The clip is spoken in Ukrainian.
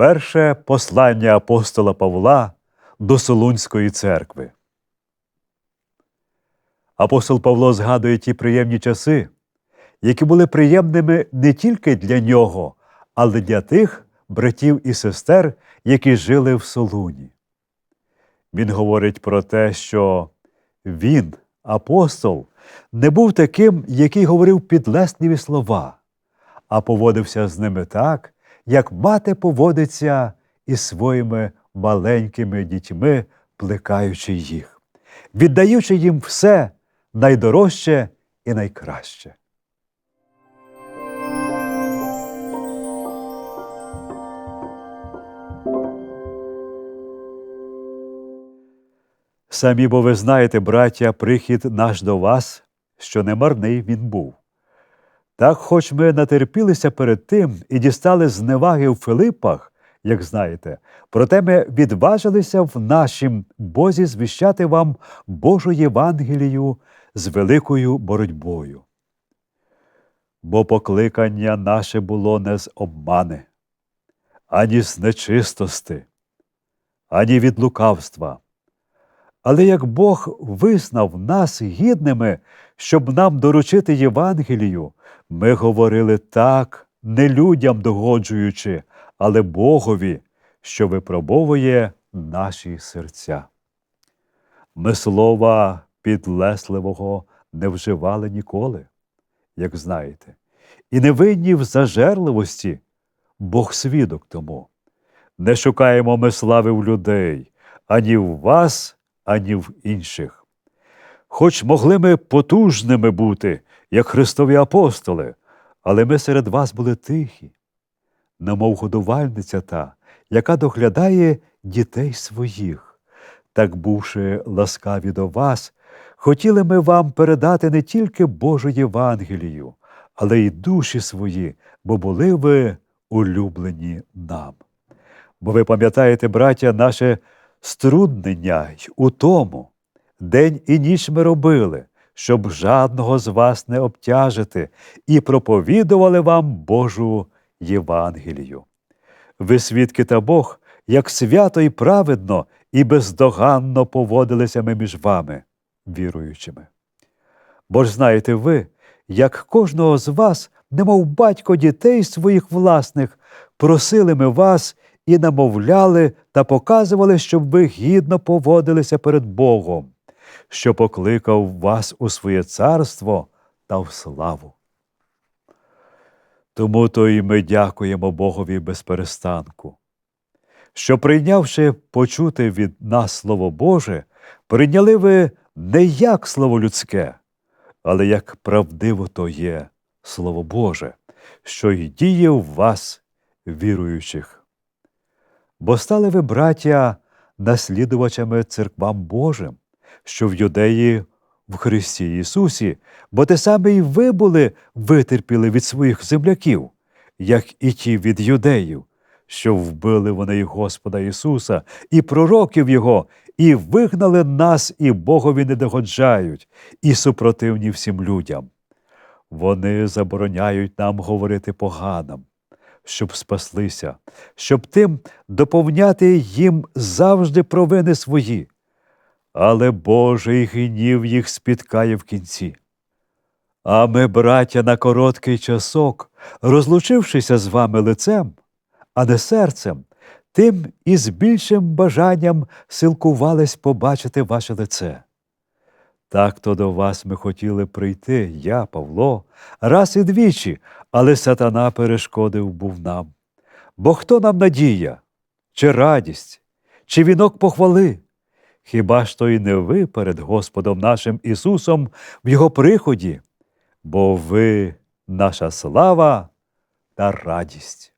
Перше послання апостола Павла до Солунської церкви. Апостол Павло згадує ті приємні часи, які були приємними не тільки для нього, але для тих братів і сестер, які жили в Солуні. Він говорить про те, що він, апостол, не був таким, який говорив підлесливі слова, а поводився з ними так, як мати поводиться із своїми маленькими дітьми, плекаючи їх, віддаючи їм все найдорожче і найкраще. Самі бо ви знаєте, браття, прихід наш до вас, що не марний він був. Так, хоч ми натерпілися перед тим і дістали зневаги в Филиппах, як знаєте, проте ми відважилися в нашім Бозі звіщати вам Божу Євангелію з великою боротьбою. Бо покликання наше було не з обмани, ані з нечистости, ані від лукавства. Але як Бог визнав нас гідними, щоб нам доручити Євангелію, ми говорили так, не людям догоджуючи, але Богові, що випробовує наші серця. Ми слова підлесливого не вживали ніколи, як знаєте, і не винні в зажерливості, Бог свідок тому. Не шукаємо ми слави в людей, ані в вас, ані в інших. Хоч могли ми потужними бути, як Христові апостоли, але ми серед вас були тихі, немов годувальниця та, яка доглядає дітей своїх. Так, бувши ласкаві до вас, хотіли ми вам передати не тільки Божу Євангелію, але й душі свої, бо були ви улюблені нам. Бо ви пам'ятаєте, браття, наше струднення й у тому, день і ніч ми робили, щоб жадного з вас не обтяжити, і проповідували вам Божу Євангелію. Ви, свідки та Бог, як свято і праведно і бездоганно поводилися ми між вами, віруючими. Бо ж знаєте ви, як кожного з вас, немов батько дітей своїх власних, просили ми вас і намовляли та показували, щоб ви гідно поводилися перед Богом, що покликав вас у своє царство та в славу. Тому то і ми дякуємо Богові без перестанку, що, прийнявши почути від нас Слово Боже, прийняли ви не як слово людське, але як правдиво то є Слово Боже, що й діє в вас, віруючих. Бо стали ви, браття, наслідувачами церквам Божим, що в юдеї в Христі Ісусі, бо те саме й ви були витерпіли від своїх земляків, як і ті від юдеїв, що вбили вони Господа Ісуса, і пророків Його, і вигнали нас, і Богові не догоджають, і супротивні всім людям. Вони забороняють нам говорити поганим, щоб спаслися, щоб тим доповняти їм завжди провини свої. Але Божий гнів їх спіткає в кінці. А ми, браття, на короткий часок, розлучившися з вами лицем, а не серцем, тим і з більшим бажанням силкувались побачити ваше лице. Так то до вас ми хотіли прийти, я, Павло, раз і двічі, але сатана перешкодив був нам. Бо хто нам надія, чи радість, чи вінок похвали? Хіба ж то й не ви перед Господом нашим Ісусом в Його приході, бо ви наша слава та радість.